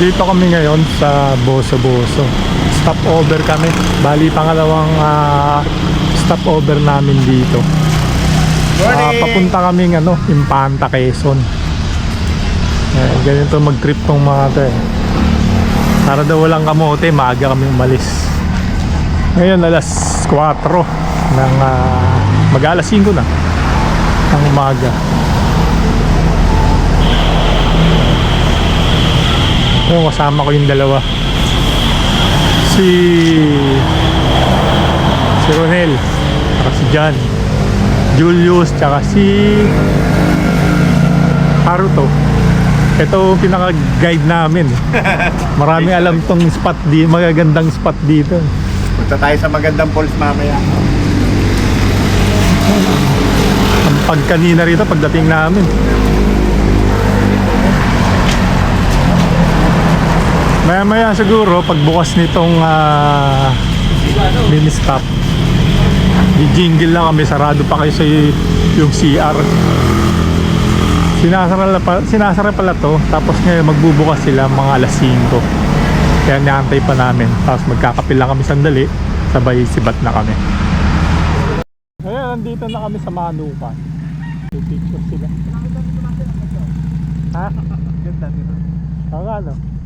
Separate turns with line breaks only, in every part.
Nandito kami ngayon sa Boso Boso. Stop over kami. Bali pangalawang ah, stop over namin dito. Ah, papunta kaming ano, Impanta, Quezon. Eh, ganito mag-trip tong mga to eh. Para daw walang kamote, maaga kami umalis. Ngayon alas 4 ng ah, mag alas 5 na ng umaga. Yung kasama ko yung dalawa. Si si Ronel, saka si John, Julius, tsaka si Haruto. Ito ang pinaka-guide namin. Marami alam tong spot di, magagandang spot dito.
Punta tayo sa magandang falls mamaya.
Ang pagkanina rito pagdating namin. Maya maya siguro pagbukas nitong ah, mini stop. Jingle lang kami sarado pa kayo sa yung CR. Sinasara, pa, sinasara pala to tapos ngayon magbubukas sila mga alas 5. Kaya naantay pa namin. Tapos magkakapil lang kami sandali. Sabay sibat na kami. Ayan, nandito na kami sa Manukan. Picture sila. Ha?
Ganda dito.
Oo nga, no?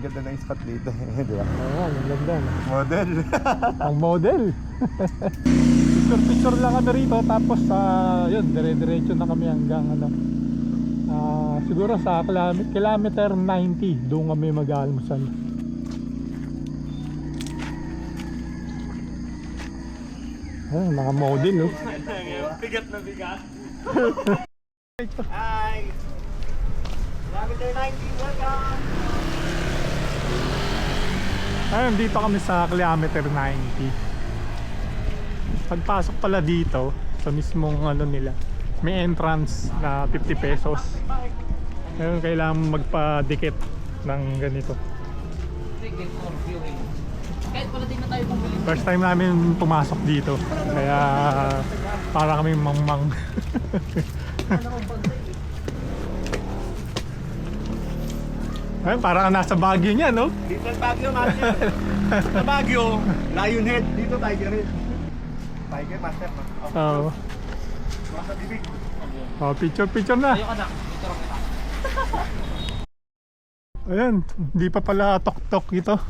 Ang ganda ng spot dito. Di ba?
Oo ang ganda.
Model.
Ang model. Picture-picture lang kami rito. Tapos, ah, yun, dire-diretso na kami hanggang, ano, ah, siguro sa kilometer, kilometer 90, doon kami mag-almusal. Ayun, mga model, oh.
bigat na bigat. Hi! Kilometer 19, welcome!
Ayun, dito kami sa kilometer 90. Pagpasok pala dito, sa mismong ano nila, may entrance na 50 pesos. Ngayon, kailangan magpa-dikit ng ganito. First time namin pumasok dito. Kaya para kami mangmang. Ayun, parang nasa Baguio niya, no?
Dito ang Baguio, Master. Sa Baguio, Lion Head. Dito, Tiger Head. Tiger, Master. Oh,
Oo.
Nasa bibig.
Oh, picture picture na.
Ayoko na.
Ayan, hindi pa pala tok-tok ito.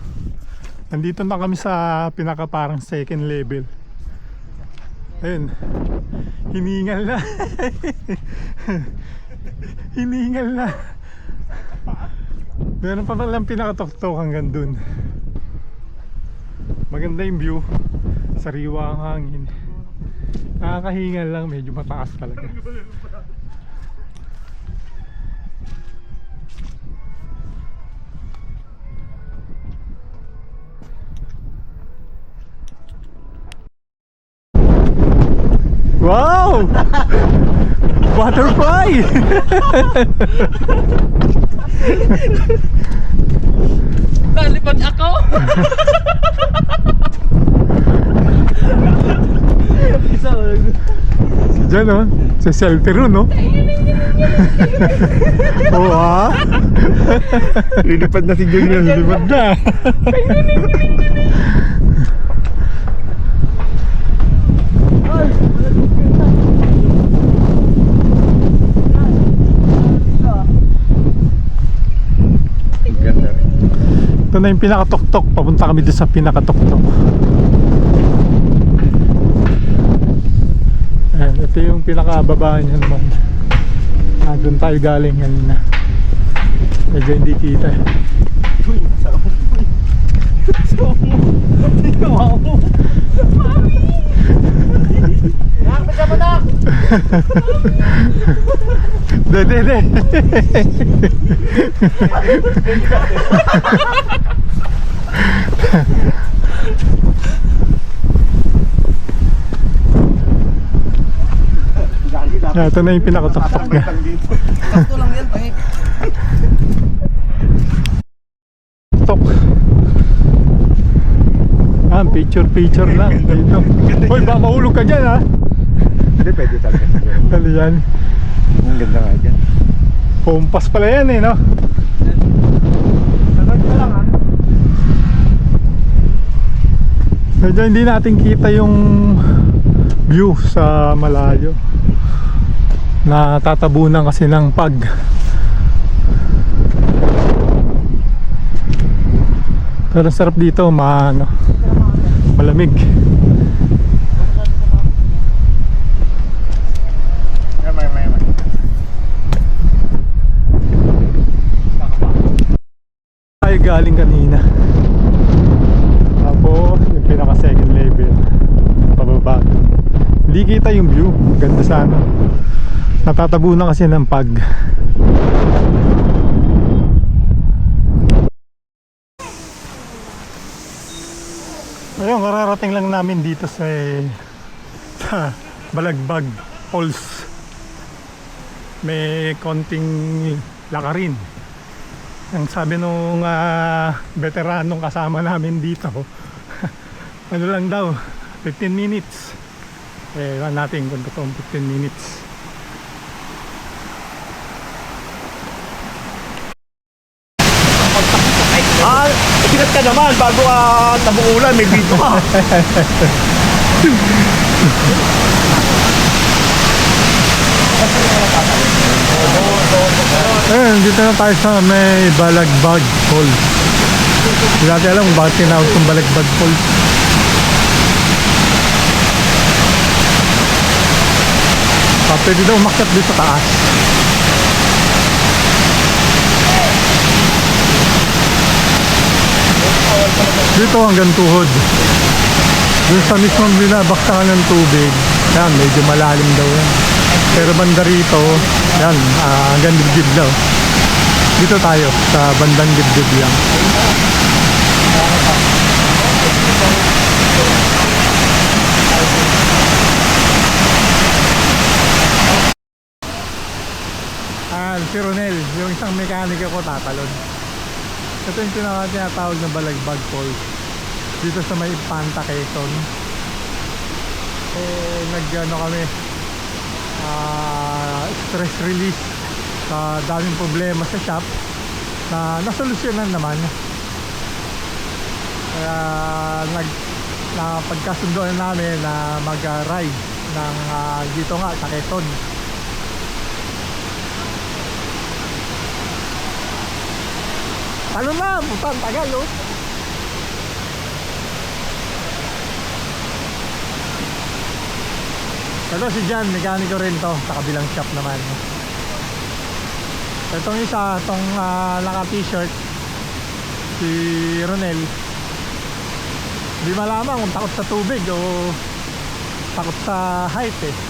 Nandito na kami sa pinaka parang second level. Ayun. Hiningal na. Hiningal na. Meron pa palang pinaka-tok-tok hanggang dun. Maganda yung view. Sariwa ang hangin. Nakakahingal lang, medyo mataas talaga. Wow! Butterfly!
Nalipad ako! Isa,
Diyan oh, sa selfie room no? Oo ah.
Lilipad na si Junior.
Lipad na.
Ganda
Ito na yung pinakatok-tok. Papunta kami doon sa pinakatok-tok. Ayan, ito yung pinakababa niya naman. Ah, doon tayo galing kanina. Medyo hindi kita. eh.
Nakapit ka mo na!
De, de, de. Ah, ito na yung pinakatok-tok niya.
Lang yan, pangit.
Tok. Ah, picture picture lang dito. Hoy, baka mahulog ka dyan ha.
Hindi, pwede talaga siguro.
Dali yan.
Ang ganda nga dyan.
Pumpas pala yan eh, no? Sagad ka lang ha. Medyo hindi natin kita yung view sa malayo. na Natatabunan kasi ng pag. Pero sarap dito, maano. Malamig. Tayo galing kanina. Tapos yung pinaka second level pababa. Hindi kita yung view. Ganda sana. Natatabunan kasi ng pag. Ayun, kararating lang namin dito sa, sa Balagbag Falls. May konting lakarin. Ang sabi nung ah, veteranong kasama namin dito, ano lang daw, 15 minutes. Eh, natin kung totoong 15 minutes.
Ah, sikat ka naman bago ka nabuulan, may video ka.
Ayun, dito na tayo sa may Balagbag Falls. Hindi natin alam kung bakit tinawag itong Balagbag Falls. Ah, pwede daw umakyat dito sa taas. Dito hanggang tuhod. Doon sa mismong binabaksakan ng tubig, yan, medyo malalim daw yan. Pero banda rito, yan, ah, hanggang dibdib daw. Dito tayo, sa bandang dibdib yan. Ah, si Ronel, yung isang mekaniko ko tatalon. Ito yung tinatawag na Balagbag Falls. Dito sa may Panta, Quezon. Eh, nag ano kami, ah, stress release sa daming problema sa shop na nasolusyonan naman. Kaya nag na pagkasundoan namin na mag-ride ng ah, dito nga sa Quezon. Ano na, putang tagal oh. Ito si Jan, mekaniko rin to sa kabilang shop naman. Itong isa, itong ah, naka-t-shirt si Ronel. Hindi malaman kung takot sa tubig o takot sa height eh.